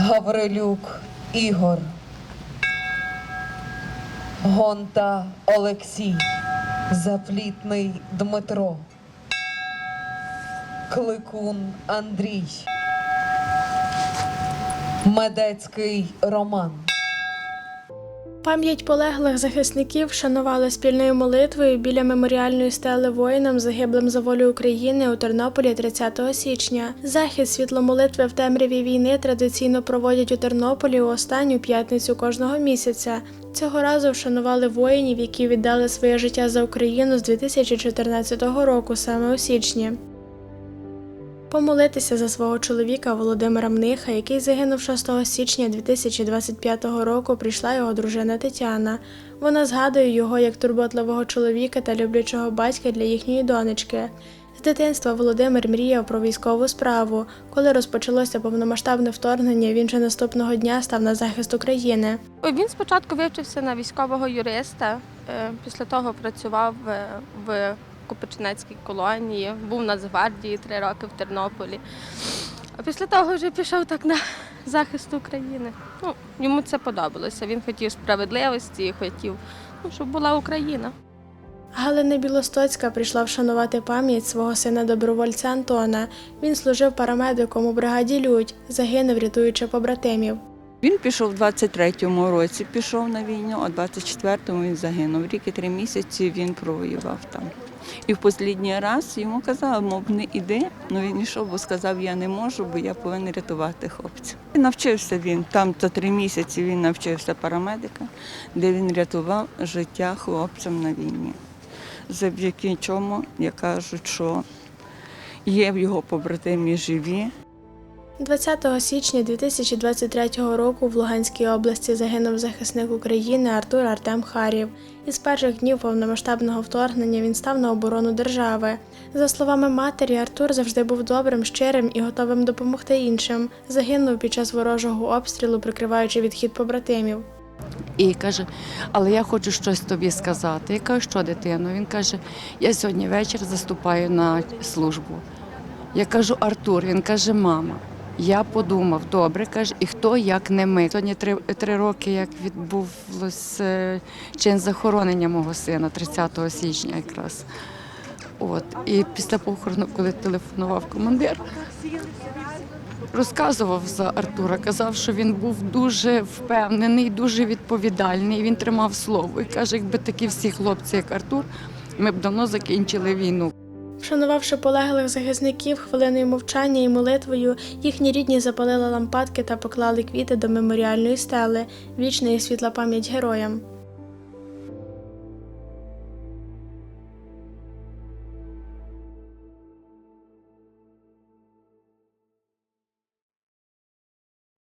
Гаврилюк Ігор. Гонта Олексій. Заплітний Дмитро. Кликун Андрій. Медецький Роман. Пам'ять полеглих захисників вшанували спільною молитвою біля меморіальної стели воїнам, загиблим за волю України у Тернополі 30 січня. Захід світломолитви в темряві війни традиційно проводять у Тернополі у останню п'ятницю кожного місяця. Цього разу вшанували воїнів, які віддали своє життя за Україну з 2014 року, саме у січні. Помолитися за свого чоловіка Володимира Мниха, який загинув 6 січня 2025 року, прийшла його дружина Тетяна. Вона згадує його як турботливого чоловіка та люблячого батька для їхньої донечки. З дитинства Володимир мріяв про військову справу. Коли розпочалося повномасштабне вторгнення, він же наступного дня став на захист України. Він спочатку вивчився на військового юриста, е, після того працював е, в Купичинецькій колонії, був в Нацгвардії три роки в Тернополі. А після того вже пішов так на захист України. Ну, йому це подобалося. Він хотів справедливості хотів, ну, щоб була Україна. Галина Білостоцька прийшла вшанувати пам'ять свого сина добровольця Антона. Він служив парамедиком у бригаді Людь, загинув, рятуючи побратимів. Він пішов в 23-му році, пішов на війну, а в 24-му він загинув. Рік і три місяці він провоював там. І в останній раз йому казали, мов не іди. Ну він йшов, бо сказав, я не можу, бо я повинен рятувати хлопця. І навчився він там за три місяці. Він навчився парамедика, де він рятував життя хлопцям на війні. Завдяки чому я кажу, що є в його побратимі живі. 20 січня 2023 року в Луганській області загинув захисник України Артур Артем Харів. Із перших днів повномасштабного вторгнення він став на оборону держави. За словами матері, Артур завжди був добрим, щирим і готовим допомогти іншим. Загинув під час ворожого обстрілу, прикриваючи відхід побратимів. І каже, але я хочу щось тобі сказати. Я кажу, що дитино? Він каже, я сьогодні вечір заступаю на службу. Я кажу, Артур, він каже, мама. Я подумав, добре, каже, і хто як не ми. Сьогодні три, три роки, як відбувся е, чин захоронення мого сина, 30 січня якраз. От. І після похорону, коли телефонував командир, розказував за Артура, казав, що він був дуже впевнений, дуже відповідальний. Він тримав слово. І каже, якби такі всі хлопці, як Артур, ми б давно закінчили війну. Вшанувавши полеглих захисників хвилиною мовчання і молитвою, їхні рідні запалили лампадки та поклали квіти до меморіальної стели. Вічна і світла пам'ять героям.